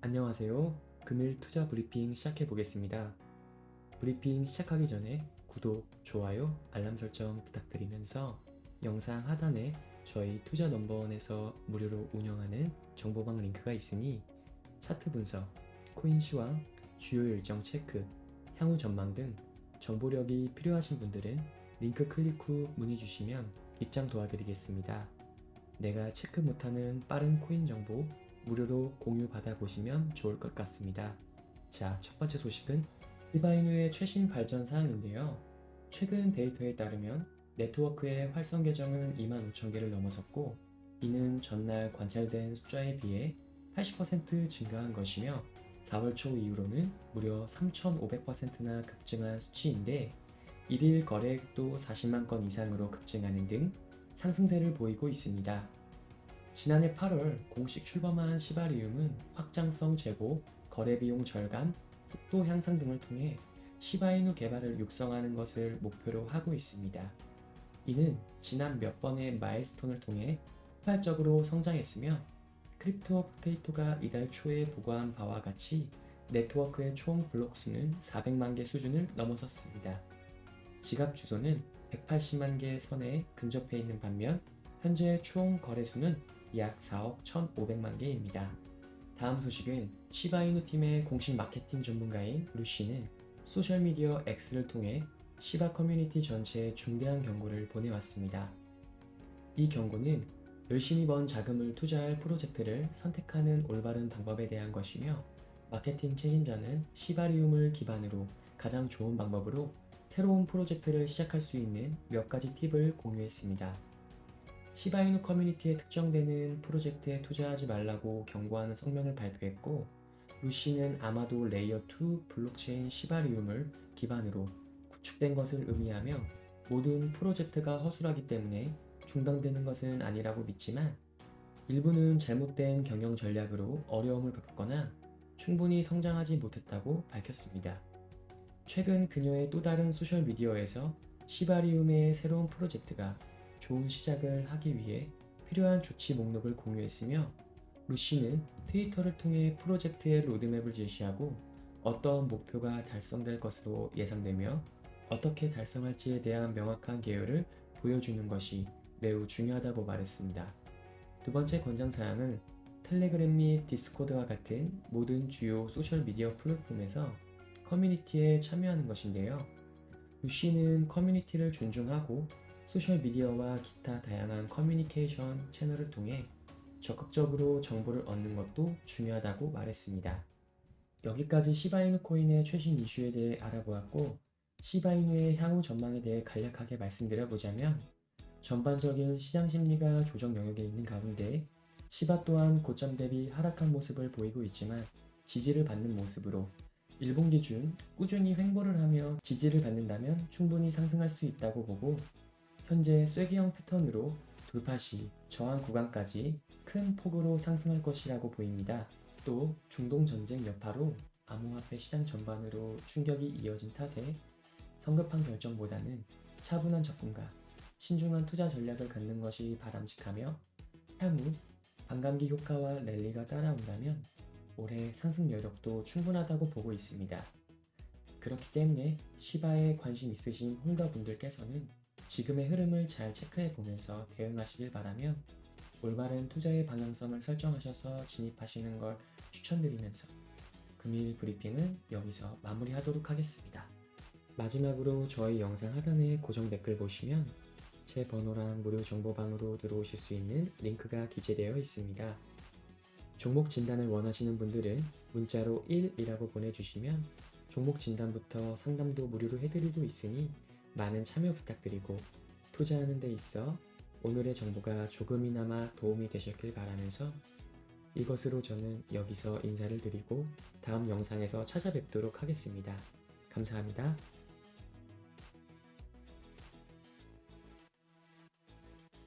안녕하세요. 금일 투자 브리핑 시작해 보겠습니다. 브리핑 시작하기 전에 구독, 좋아요, 알람 설정 부탁드리면서 영상 하단에 저희 투자 넘버원에서 무료로 운영하는 정보방 링크가 있으니 차트 분석, 코인 시황, 주요 일정 체크, 향후 전망 등 정보력이 필요하신 분들은 링크 클릭 후 문의 주시면 입장 도와드리겠습니다. 내가 체크 못하는 빠른 코인 정보 무료로 공유 받아보시면 좋을 것 같습니다. 자, 첫 번째 소식은 히바이누의 최신 발전 사항인데요. 최근 데이터에 따르면 네트워크의 활성 계정은 25,000개를 넘어섰고 이는 전날 관찰된 숫자에 비해 80% 증가한 것이며 4월 초 이후로는 무려 3,500%나 급증한 수치인데 1일 거래액도 40만 건 이상으로 급증하는 등 상승세를 보이고 있습니다. 지난해 8월 공식 출범한 시바리움은 확장성 제고, 거래 비용 절감, 속도 향상 등을 통해 시바이누 개발을 육성하는 것을 목표로 하고 있습니다. 이는 지난 몇 번의 마일스톤을 통해 폭발적으로 성장했으며 크립토 포테이토가 이달 초에 보고한 바와 같이 네트워크의 총 블록 수는 400만 개 수준을 넘어섰습니다. 지갑 주소는 180만 개 선에 근접해 있는 반면 현재 총 거래수는 약 4억 1,500만 개입니다. 다음 소식은 시바이누 팀의 공식 마케팅 전문가인 루시는 소셜미디어 X를 통해 시바 커뮤니티 전체에 중대한 경고를 보내왔습니다. 이 경고는 열심히 번 자금을 투자할 프로젝트를 선택하는 올바른 방법에 대한 것이며 마케팅 책임자는 시바리움을 기반으로 가장 좋은 방법으로 새로운 프로젝트를 시작할 수 있는 몇 가지 팁을 공유했습니다. 시바이누 커뮤니티에 특정되는 프로젝트에 투자하지 말라고 경고하는 성명을 발표했고, 루시는 아마도 레이어 2 블록체인 시바리움을 기반으로 구축된 것을 의미하며 모든 프로젝트가 허술하기 때문에 중단되는 것은 아니라고 믿지만 일부는 잘못된 경영 전략으로 어려움을 겪거나 충분히 성장하지 못했다고 밝혔습니다. 최근 그녀의 또 다른 소셜미디어에서 시바리움의 새로운 프로젝트가 좋은 시작을 하기 위해 필요한 조치 목록을 공유했으며 루시는 트위터를 통해 프로젝트의 로드맵을 제시하고 어떤 목표가 달성될 것으로 예상되며 어떻게 달성할지에 대한 명확한 계획을 보여주는 것이 매우 중요하다고 말했습니다. 두 번째 권장사항은 텔레그램 및 디스코드와 같은 모든 주요 소셜미디어 플랫폼에서 커뮤니티에 참여하는 것인데요. 루시는 커뮤니티를 존중하고 소셜미디어와 기타 다양한 커뮤니케이션 채널을 통해 적극적으로 정보를 얻는 것도 중요하다고 말했습니다. 여기까지 시바이누 코인의 최신 이슈에 대해 알아보았고, 시바이누의 향후 전망에 대해 간략하게 말씀드려보자면, 전반적인 시장 심리가 조정 영역에 있는 가운데, 시바 또한 고점 대비 하락한 모습을 보이고 있지만, 지지를 받는 모습으로 1분 기준 꾸준히 횡보를 하며 지지를 받는다면 충분히 상승할 수 있다고 보고, 현재 쐐기형 패턴으로 돌파 시 저항 구간까지 큰 폭으로 상승할 것이라고 보입니다. 또 중동 전쟁 여파로 암호화폐 시장 전반으로 충격이 이어진 탓에 성급한 결정보다는 차분한 접근과 신중한 투자 전략을 갖는 것이 바람직하며 향후 반감기 효과와 랠리가 따라온다면 올해 상승 여력도 충분하다고 보고 있습니다. 그렇기 때문에 시바에 관심 있으신 홀더분들께서는 지금의 흐름을 잘 체크해 보면서 대응하시길 바라며 올바른 투자의 방향성을 설정하셔서 진입하시는 걸 추천드리면서 금일 브리핑은 여기서 마무리하도록 하겠습니다. 마지막으로 저희 영상 하단에 고정 댓글 보시면 제 번호랑 무료 정보방으로 들어오실 수 있는 링크가 기재되어 있습니다. 종목 진단을 원하시는 분들은 문자로 1이라고 보내주시면 종목 진단부터 상담도 무료로 해드리고 있으니 많은 참여 부탁드리고 투자하는 데 있어 오늘의 정보가 조금이나마 도움이 되셨길 바라면서 이것으로 저는 여기서 인사를 드리고 다음 영상에서 찾아뵙도록 하겠습니다. 감사합니다.